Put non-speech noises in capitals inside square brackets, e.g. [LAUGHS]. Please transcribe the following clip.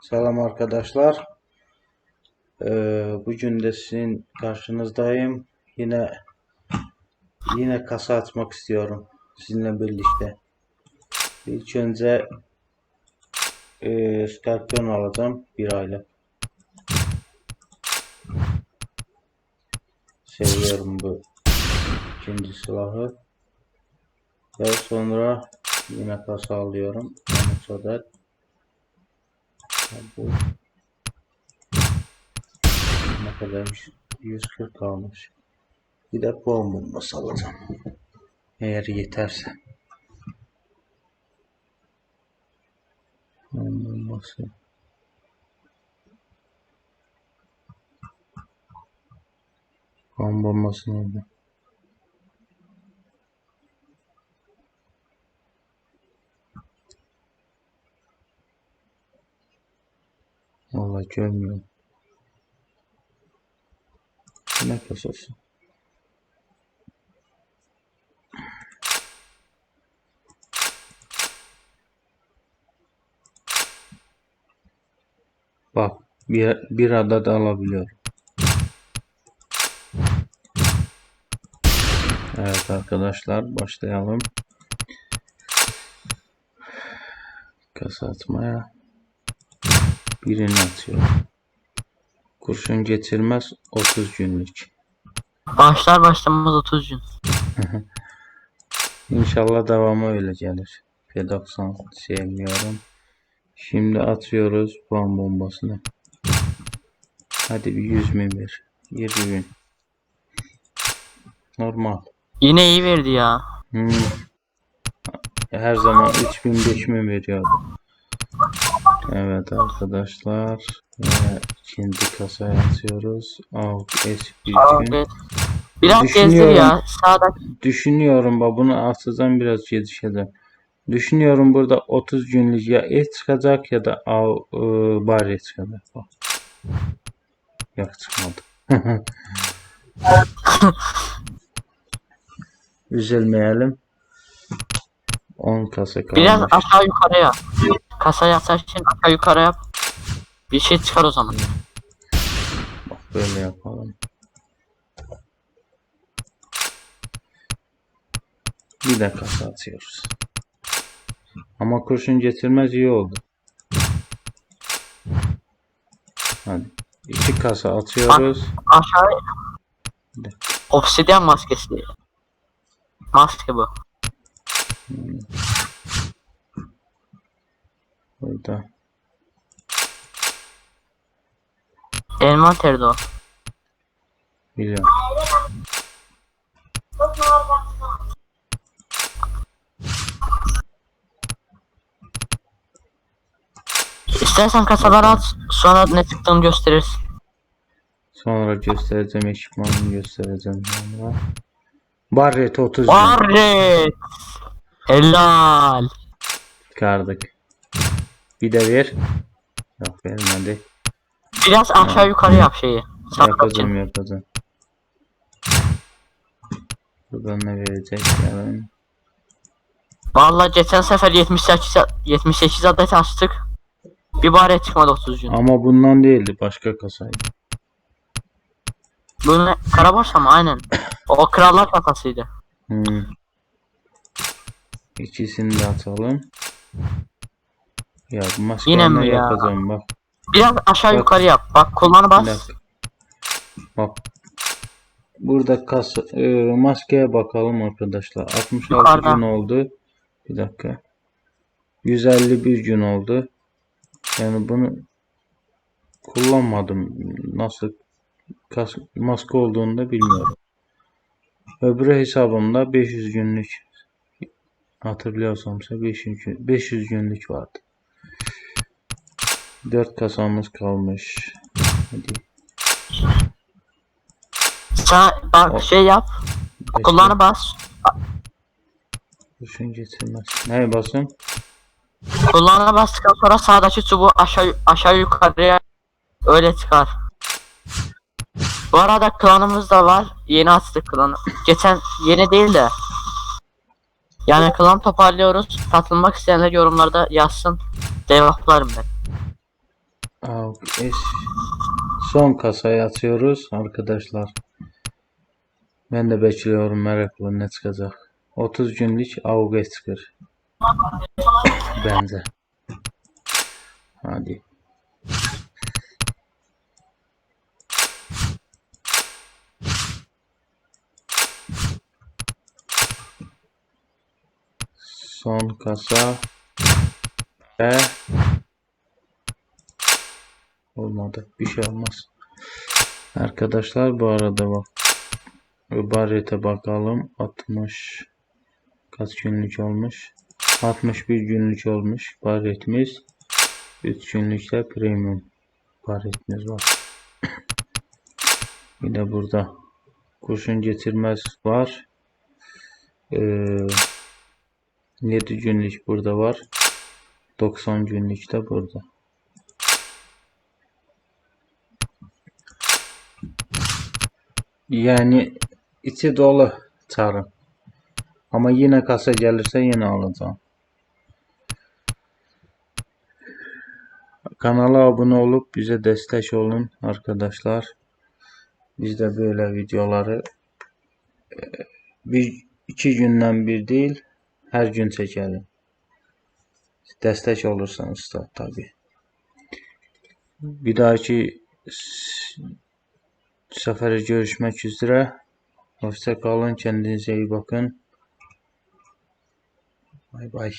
Selam arkadaşlar. Ee, bugün de sizin karşınızdayım. Yine yine kasa açmak istiyorum sizinle birlikte. İlk önce e, alacağım bir aylık. Seviyorum bu ikinci silahı. Ve sonra yine kasa alıyorum. Bu ne kadarmış? 140 kalmış. Bir de puan bombası alacağım. Eğer yeterse. Puan bombası. Puan bombası nerede? Görmüyorum. Ne kasası? Bak bir, bir adet alabiliyorum. Evet arkadaşlar başlayalım. Kasa atmaya. Birini atıyorum. Kurşun getirmez 30 günlük. Başlar başlamaz 30 gün. [LAUGHS] İnşallah devamı öyle gelir. P90 sevmiyorum. Şimdi atıyoruz puan bombasını. Hadi bir 100 bin ver. 20 bin. Normal. Yine iyi verdi ya. Hmm. Her zaman 3000 5000 veriyordu. Evet arkadaşlar. Ve ikinci kasaya atıyoruz. Out S1 Evet. Biraz gezdir ya. Sağda Düşünüyorum bak bunu atacağım biraz yetişeceğim. Düşünüyorum burada 30 günlük ya et çıkacak ya da av, e, bari çıkacak. Bak. Yok çıkmadı. [LAUGHS] Üzülmeyelim. 10 kasa kalmış. biraz aşağı yukarı yap. Kasayı açarken aşağı yukarı yap. Bir şey çıkar o zaman. Bak böyle yapalım. Bir de kasa atıyoruz. Ama kurşun getirmez iyi oldu. Hadi. İki kasa atıyoruz. Aşağı Bir de. obsidyen maskesi. Maske bu. Burada. Envanterde o. Biliyorum. İstersen kasaları at sonra ne çıktığını gösterirsin. Sonra göstereceğim ekipmanını göstereceğim sonra. Barret 30 bin Barret. Helal. çıkardık. Bir de ver. Yok vermedi. Biraz aşağı yukarı yap şeyi. Sağ Yapacağım yapacağım. Buradan ne verecek yani? Vallahi geçen sefer 78 78 adet açtık. Bir bari çıkmadı 30 gün. Ama bundan değildi başka kasaydı. Bu ne? Karabaş ama aynen. [COUGHS] O krallar kafasıydı. Hmm. İkisini de atalım. Ya Yine mi ya? yapacağım bak. Biraz aşağı Bak. yukarı yap. Bak kullanı Bir bas. Bak. Burada kasa, e, maskeye bakalım arkadaşlar. 66 Yukarıda. gün oldu. Bir dakika. 151 gün oldu. Yani bunu kullanmadım. Nasıl kas, maske olduğunu da bilmiyorum. Öbürü hesabımda 500 günlük hatırlıyorsamsa 500, gün- 500 günlük vardı. 4 kasamız kalmış. Hadi. Sen bak O- şey yap. Beş Kullanı bas. Kurşun getirmez. Neye basın? Kullanı bastıktan sonra sağdaki çubuğu aşağı aşağı yukarıya öyle çıkar. Bu arada klanımız da var. Yeni açtık klanı. Geçen yeni değil de. Yani klan toparlıyoruz. Katılmak isteyenler yorumlarda yazsın. Cevaplarım ben. S. Son kasayı açıyoruz arkadaşlar. Ben de bekliyorum merakla ne çıkacak. 30 günlük AUG S çıkır. Bence. Hadi. Son kasa ve olmadı. Bir şey olmaz. Arkadaşlar bu arada bak. Barrete bakalım. 60 kaç günlük olmuş? 61 günlük olmuş. Barretimiz 3 günlükte premium barretimiz var. [COUGHS] Bir de burada kurşun getirmez var. Ee, 7 günlük burada var. 90 günlük de burada. Yani içi dolu çarım. Ama yine kasa gelirse yine alacağım. Kanala abone olup bize destek olun arkadaşlar. Biz de böyle videoları e, bir iki günden bir değil her gün çekelim. Destek olursanız da tabi. Bir dahaki s- sefere görüşmek üzere. Hoşça kalın. Kendinize iyi bakın. Bay bay.